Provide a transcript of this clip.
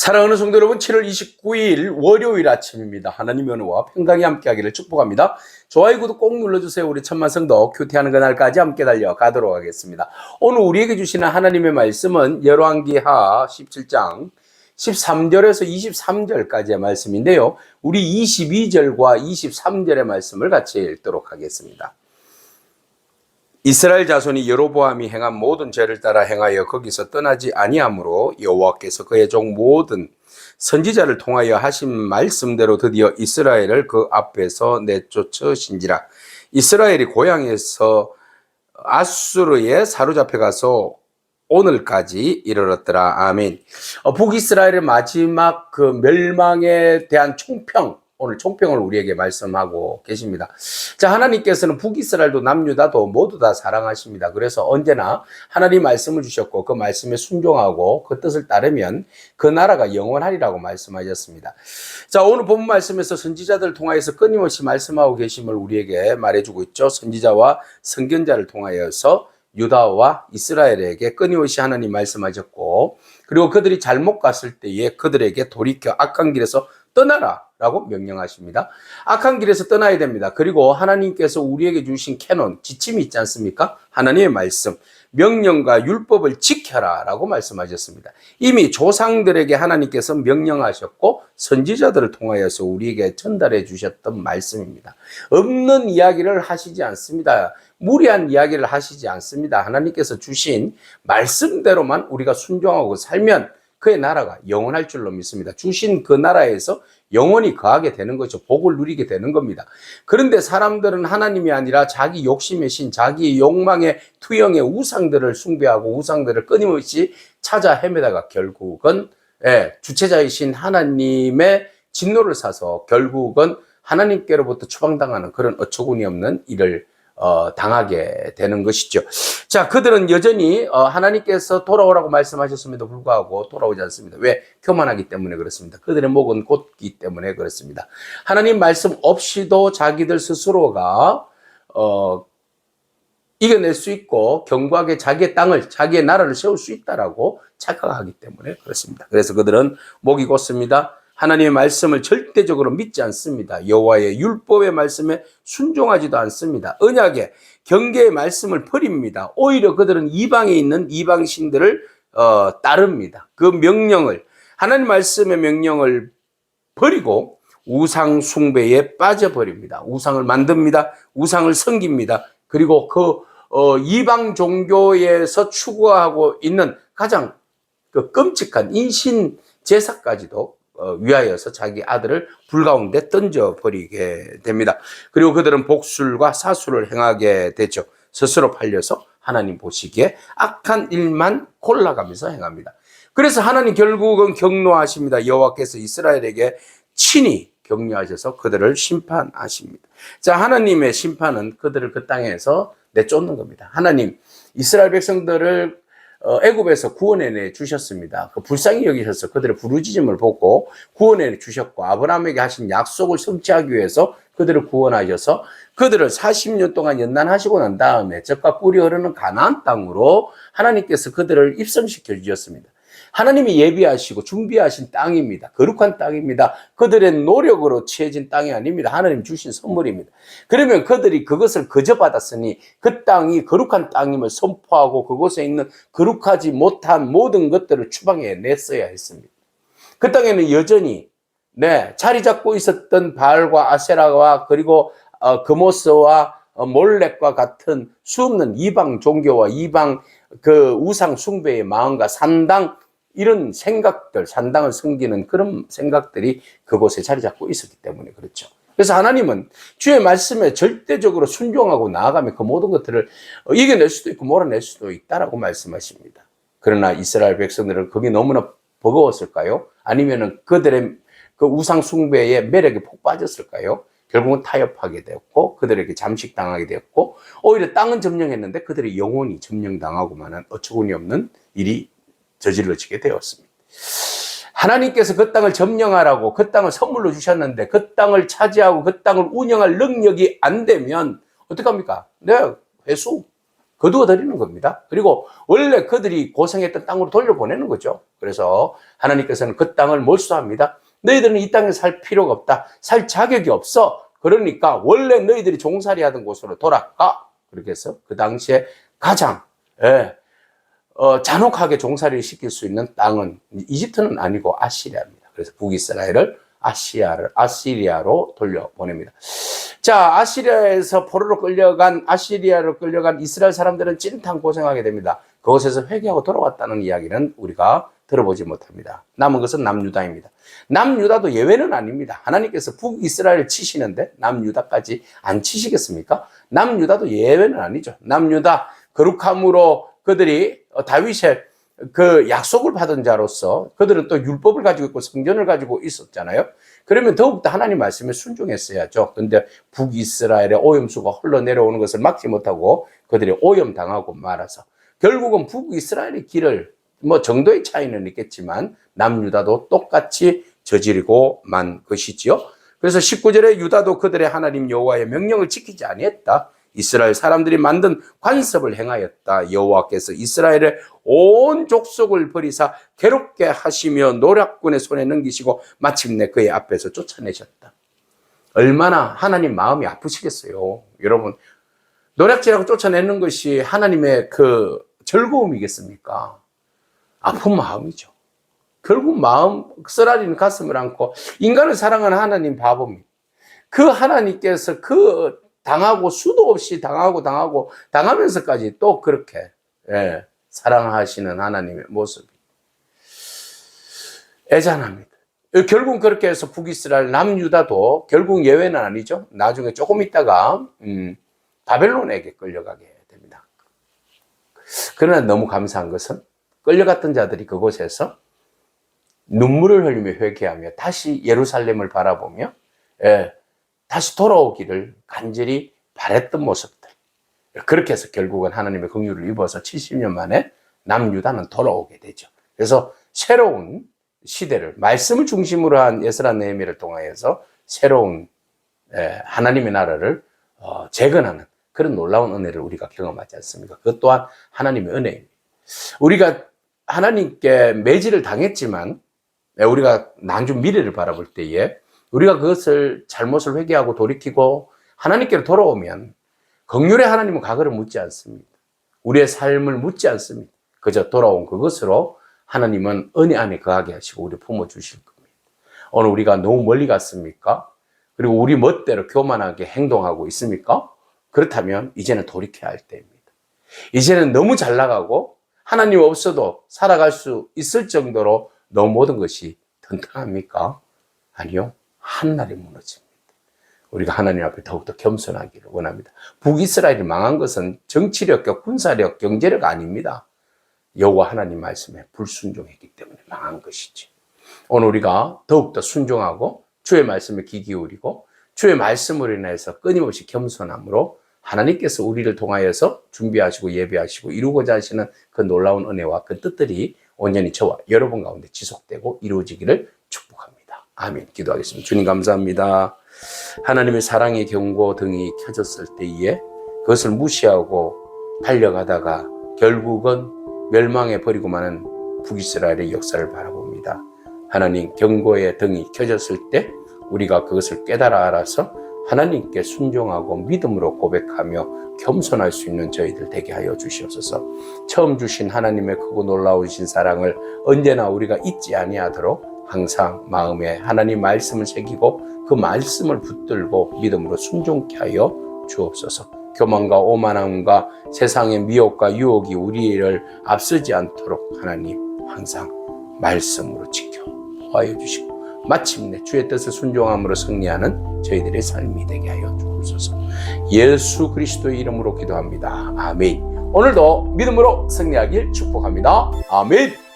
사랑하는 성도 여러분, 7월 29일 월요일 아침입니다. 하나님의 은혜와 평강이 함께하기를 축복합니다. 좋아요, 구독 꼭 눌러주세요. 우리 천만 성도 큐티하는 그날까지 함께 달려가도록 하겠습니다. 오늘 우리에게 주시는 하나님의 말씀은 열왕기하 17장 13절에서 23절까지의 말씀인데요. 우리 22절과 23절의 말씀을 같이 읽도록 하겠습니다. 이스라엘 자손이 여로보암이 행한 모든 죄를 따라 행하여 거기서 떠나지 아니하므로 여호와께서 그의 종 모든 선지자를 통하여 하신 말씀대로 드디어 이스라엘을 그 앞에서 내쫓으신지라 이스라엘이 고향에서 아수르에 사로잡혀 가서 오늘까지 이르렀더라 아멘. 어, 북이스라엘의 마지막 그 멸망에 대한 총평 오늘 총평을 우리에게 말씀하고 계십니다. 자, 하나님께서는 북이스라엘도 남유다도 모두 다 사랑하십니다. 그래서 언제나 하나님 말씀을 주셨고 그 말씀에 순종하고 그 뜻을 따르면 그 나라가 영원하리라고 말씀하셨습니다. 자, 오늘 본 말씀에서 선지자들 통하여서 끊임없이 말씀하고 계심을 우리에게 말해주고 있죠. 선지자와 선견자를 통하여서 유다와 이스라엘에게 끊임없이 하나님 말씀하셨고 그리고 그들이 잘못 갔을 때에 그들에게 돌이켜 악한 길에서 떠나라 라고 명령하십니다. 악한 길에서 떠나야 됩니다. 그리고 하나님께서 우리에게 주신 캐논, 지침이 있지 않습니까? 하나님의 말씀, 명령과 율법을 지켜라 라고 말씀하셨습니다. 이미 조상들에게 하나님께서 명령하셨고 선지자들을 통하여서 우리에게 전달해 주셨던 말씀입니다. 없는 이야기를 하시지 않습니다. 무리한 이야기를 하시지 않습니다. 하나님께서 주신 말씀대로만 우리가 순종하고 살면 그의 나라가 영원할 줄로 믿습니다. 주신 그 나라에서 영원히 거하게 되는 거죠. 복을 누리게 되는 겁니다. 그런데 사람들은 하나님이 아니라 자기 욕심의 신, 자기 욕망의 투영의 우상들을 숭배하고 우상들을 끊임없이 찾아 헤매다가 결국은 예, 주체자이신 하나님의 진노를 사서 결국은 하나님께로부터 추방당하는 그런 어처구니 없는 일을 어, 당하게 되는 것이죠. 자, 그들은 여전히 어, 하나님께서 돌아오라고 말씀하셨음에도 불구하고 돌아오지 않습니다. 왜? 교만하기 때문에 그렇습니다. 그들의 목은 곧기 때문에 그렇습니다. 하나님 말씀 없이도 자기들 스스로가 어, 이겨낼 수 있고 견고하게 자기의 땅을 자기의 나라를 세울 수 있다라고 착각하기 때문에 그렇습니다. 그래서 그들은 목이 곧습니다. 하나님의 말씀을 절대적으로 믿지 않습니다. 여호와의 율법의 말씀에 순종하지도 않습니다. 언약의 경계의 말씀을 버립니다. 오히려 그들은 이방에 있는 이방 신들을 어, 따릅니다. 그 명령을 하나님 말씀의 명령을 버리고 우상 숭배에 빠져버립니다. 우상을 만듭니다. 우상을 섬깁니다. 그리고 그 어, 이방 종교에서 추구하고 있는 가장 그 끔찍한 인신 제사까지도 어, 위하여서 자기 아들을 불 가운데 던져버리게 됩니다. 그리고 그들은 복술과 사술을 행하게 되죠. 스스로 팔려서 하나님 보시기에 악한 일만 골라가면서 행합니다. 그래서 하나님 결국은 경노하십니다. 여호와께서 이스라엘에게 친히 격려하셔서 그들을 심판하십니다. 자, 하나님의 심판은 그들을 그 땅에서 내쫓는 겁니다. 하나님 이스라엘 백성들을 어, 애굽에서 구원해 주셨습니다. 그 불쌍히 여기셔서 그들의 부르짖음을 보고 구원해 주셨고 아브라함에게 하신 약속을 성취하기 위해서 그들을 구원하셔서 그들을 40년 동안 연단하시고 난 다음에 적과 꿀이 흐르는 가나안 땅으로 하나님께서 그들을 입성시켜 주셨습니다. 하나님이 예비하시고 준비하신 땅입니다. 거룩한 땅입니다. 그들의 노력으로 취해진 땅이 아닙니다. 하나님 주신 선물입니다. 그러면 그들이 그것을 거저 받았으니 그 땅이 거룩한 땅임을 선포하고 그곳에 있는 거룩하지 못한 모든 것들을 추방해 냈어야 했습니다. 그 땅에는 여전히 네, 자리 잡고 있었던 바알과 아세라와 그리고 어, 금오스와 어, 몰렉과 같은 수없는 이방 종교와 이방 그 우상 숭배의 마음과 산당 이런 생각들, 산당을 섬기는 그런 생각들이 그곳에 자리 잡고 있었기 때문에 그렇죠. 그래서 하나님은 주의 말씀에 절대적으로 순종하고 나아가면 그 모든 것들을 이겨낼 수도 있고 몰아낼 수도 있다라고 말씀하십니다. 그러나 이스라엘 백성들은 그게 너무나 버거웠을까요? 아니면은 그들의 그 우상 숭배의 매력에 폭 빠졌을까요? 결국은 타협하게 되었고 그들에게 잠식당하게 되었고 오히려 땅은 점령했는데 그들의 영혼이 점령당하고만한 어처구니 없는 일이 저질러지게 되었습니다. 하나님께서 그 땅을 점령하라고 그 땅을 선물로 주셨는데 그 땅을 차지하고 그 땅을 운영할 능력이 안 되면 어떡합니까? 네, 회수. 거두어 드리는 겁니다. 그리고 원래 그들이 고생했던 땅으로 돌려보내는 거죠. 그래서 하나님께서는 그 땅을 몰수합니다. 너희들은 이 땅에 살 필요가 없다. 살 자격이 없어. 그러니까 원래 너희들이 종살이 하던 곳으로 돌아가. 그렇게 해서 그 당시에 가장 예, 어, 잔혹하게 종살이를 시킬 수 있는 땅은 이집트는 아니고 아시리아입니다. 그래서 북이스라엘을 아시아를 아시리아로 돌려보냅니다. 자, 아시리아에서 포로로 끌려간 아시리아로 끌려간 이스라엘 사람들은 찐탕 고생하게 됩니다. 그곳에서 회개하고 돌아왔다는 이야기는 우리가 들어보지 못합니다. 남은 것은 남유다입니다. 남유다도 예외는 아닙니다. 하나님께서 북이스라엘 치시는데 남유다까지 안 치시겠습니까? 남유다도 예외는 아니죠. 남유다 거룩함으로 그들이 어, 다윗의 그 약속을 받은 자로서 그들은 또 율법을 가지고 있고 성전을 가지고 있었잖아요. 그러면 더욱더 하나님 말씀에 순종했어야죠. 근데 북이스라엘의 오염수가 흘러내려오는 것을 막지 못하고 그들이 오염당하고 말아서 결국은 북이스라엘의 길을 뭐 정도의 차이는 있겠지만 남유다도 똑같이 저지르고 만 것이지요. 그래서 19절에 유다도 그들의 하나님 여호와의 명령을 지키지 아니했다. 이스라엘 사람들이 만든 관습을 행하였다. 여호와께서 이스라엘의 온 족속을 버리사 괴롭게 하시며 노략군의 손에 넘기시고 마침내 그의 앞에서 쫓아내셨다. 얼마나 하나님 마음이 아프시겠어요. 여러분 노략질하고 쫓아내는 것이 하나님의 그 즐거움이겠습니까? 아픈 마음이죠. 결국 마음 쓰라리는 가슴을 안고 인간을 사랑하는 하나님 바보입니다. 그 하나님께서 그 당하고 수도 없이 당하고 당하고 당하면서까지 또 그렇게 예, 사랑하시는 하나님의 모습이 애잔합니다. 결국 그렇게 해서 북이스라엘 남유다도 결국 예외는 아니죠. 나중에 조금 있다가 음, 바벨론에게 끌려가게 됩니다. 그러나 너무 감사한 것은 끌려갔던 자들이 그곳에서 눈물을 흘리며 회개하며 다시 예루살렘을 바라보며 예, 다시 돌아오기를 간절히 바랬던 모습들. 그렇게 해서 결국은 하나님의 긍휼을 입어서 70년 만에 남유다는 돌아오게 되죠. 그래서 새로운 시대를 말씀을 중심으로 한 예스라 네헤미를 통하여서 새로운 예, 하나님의 나라를 어, 재건하는 그런 놀라운 은혜를 우리가 경험하지 않습니까? 그것 또한 하나님의 은혜입니다. 우리가 하나님께 매질을 당했지만 예, 우리가 난주 미래를 바라볼 때에 우리가 그것을 잘못을 회개하고 돌이키고 하나님께로 돌아오면 긍휼의 하나님은 과거를 묻지 않습니다. 우리의 삶을 묻지 않습니다. 그저 돌아온 그것으로 하나님은 은혜 안에 거하게 하시고 우리 품어 주실 겁니다. 오늘 우리가 너무 멀리 갔습니까? 그리고 우리 멋대로 교만하게 행동하고 있습니까? 그렇다면 이제는 돌이켜야 할 때입니다. 이제는 너무 잘 나가고 하나님 없어도 살아갈 수 있을 정도로 너무 모든 것이 튼튼합니까? 아니요. 한날에 무너집니다. 우리가 하나님 앞에 더욱더 겸손하기를 원합니다. 북이스라엘이 망한 것은 정치력, 군사력, 경제력 아닙니다. 여호와 하나님 말씀에 불순종했기 때문에 망한 것이지. 오늘 우리가 더욱더 순종하고 주의 말씀에 귀 기울이고 주의 말씀으로 인해서 끊임없이 겸손함으로 하나님께서 우리를 통하여서 준비하시고 예배하시고 이루고자 하시는 그 놀라운 은혜와 그 뜻들이 온전히 저와 여러분 가운데 지속되고 이루어지기를. 아멘. 기도하겠습니다. 주님 감사합니다. 하나님의 사랑의 경고 등이 켜졌을 때에 그것을 무시하고 달려가다가 결국은 멸망해 버리고 마는 북이스라엘의 역사를 바라봅니다. 하나님 경고의 등이 켜졌을 때 우리가 그것을 깨달아 알아서 하나님께 순종하고 믿음으로 고백하며 겸손할 수 있는 저희들 되게 하여 주시옵소서. 처음 주신 하나님의 크고 놀라우신 사랑을 언제나 우리가 잊지 아니하도록 항상 마음에 하나님 말씀을 새기고 그 말씀을 붙들고 믿음으로 순종케 하여 주옵소서. 교만과 오만함과 세상의 미혹과 유혹이 우리를 앞서지 않도록 하나님 항상 말씀으로 지켜 보여 주시고 마침내 주의 뜻을 순종함으로 승리하는 저희들의 삶이 되게 하여 주옵소서. 예수 그리스도의 이름으로 기도합니다. 아멘. 오늘도 믿음으로 승리하길 축복합니다. 아멘.